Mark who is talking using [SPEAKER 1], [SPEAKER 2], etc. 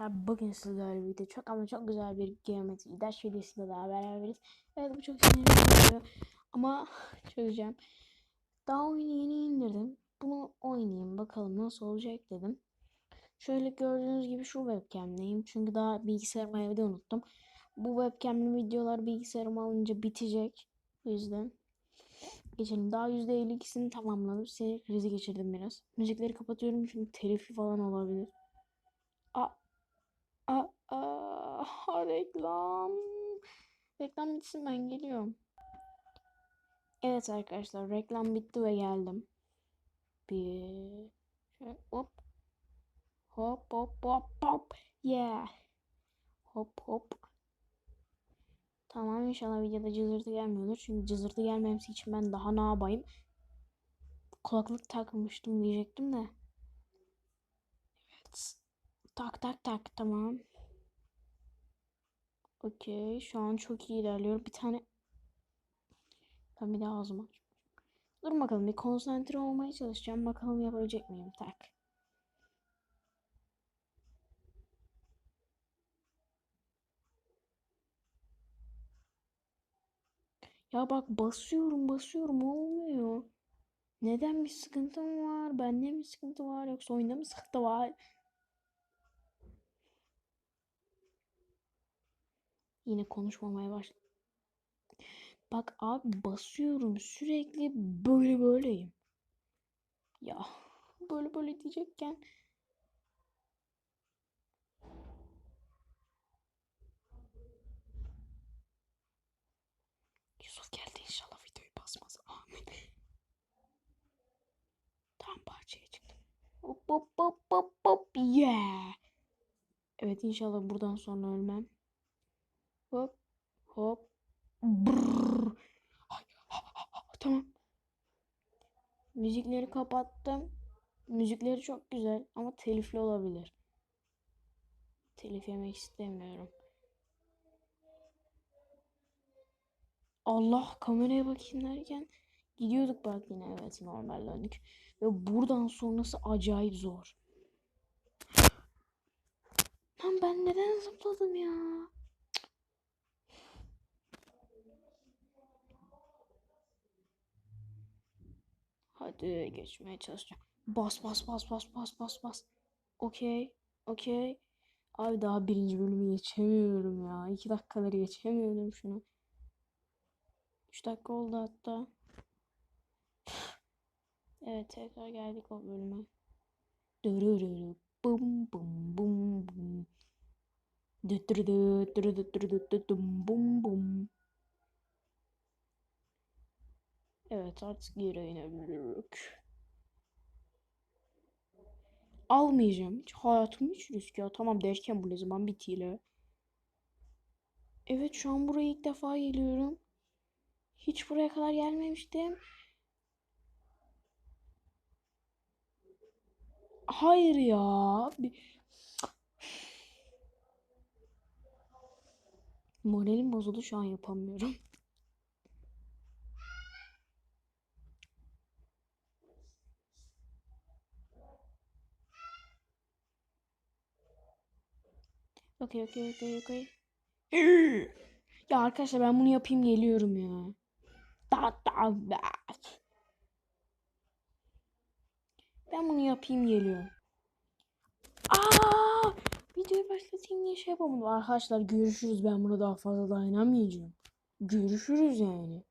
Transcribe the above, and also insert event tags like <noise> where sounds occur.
[SPEAKER 1] arkadaşlar bugün sizlerle birlikte çok ama çok güzel bir geometri ders videosunda daha beraberiz. Evet bu çok sinirli oluyor ama <sighs> çözeceğim. Daha oyunu yeni indirdim. Bunu oynayayım bakalım nasıl olacak dedim. Şöyle gördüğünüz gibi şu webcam'deyim. Çünkü daha bilgisayarımı evde unuttum. Bu webcam'li videolar bilgisayarıma alınca bitecek. O yüzden geçelim. Daha %52'sini tamamladım. Sinir krizi geçirdim biraz. Müzikleri kapatıyorum çünkü telifi falan olabilir. A a a <laughs> reklam. Reklam bitsin ben geliyorum. Evet arkadaşlar reklam bitti ve geldim. Bir şöyle hop hop hop hop hop yeah hop hop. Tamam inşallah videoda cızırtı gelmiyordur. Çünkü cızırtı gelmemesi için ben daha ne yapayım? Kulaklık takmıştım diyecektim de. Tak tak tak tamam. Okey şu an çok iyi ilerliyor. Bir tane ben bir daha ağzıma aç- Dur bakalım bir konsantre olmaya çalışacağım. Bakalım yapabilecek miyim? Tak. Ya bak basıyorum basıyorum olmuyor. Neden bir sıkıntı mı var? Bende mi sıkıntı var yoksa oyunda mı sıkıntı var? Yine konuşmamaya başladım. Bak abi basıyorum sürekli böyle böyleyim. Ya böyle böyle diyecekken Yusuf geldi inşallah videoyu basmaz. Amin. Tam bahçeye çıktım. Hop hop hop hop hop yeah. Evet inşallah buradan sonra ölmem. Hop hop. Brrr. Ay, ha, ha, ha, Tamam. Müzikleri kapattım. Müzikleri çok güzel ama telifli olabilir. Telif yemek istemiyorum. Allah kameraya bakayım derken gidiyorduk bak yine evet normal döndük. Ve buradan sonrası acayip zor. Lan ben neden zıpladım ya? Hadi geçmeye çalışacağım. Bas bas bas bas bas bas bas. Okey. Okey. Abi daha birinci bölümü geçemiyorum ya. İki dakikaları geçemiyorum şunu. Üç dakika oldu hatta. Evet tekrar geldik o bölüme. Dırırırı, Bum bum bum bum. Dıdırıdı, dırıdı, dırıdı, dıdım, bum bum. Evet artık geri inebiliriz. Almayacağım. Hiç hayatımı hiç riske atamam derken bu ne zaman bitiyle. Evet şu an buraya ilk defa geliyorum. Hiç buraya kadar gelmemiştim. Hayır ya. Moralim bozuldu şu an yapamıyorum. Okey okey okey okey. Ya arkadaşlar ben bunu yapayım geliyorum ya. Da da da. Ben bunu yapayım geliyorum. Aa! Videoyu başlatayım diye şey yapamadım. Arkadaşlar görüşürüz. Ben buna daha fazla dayanamayacağım. Görüşürüz yani.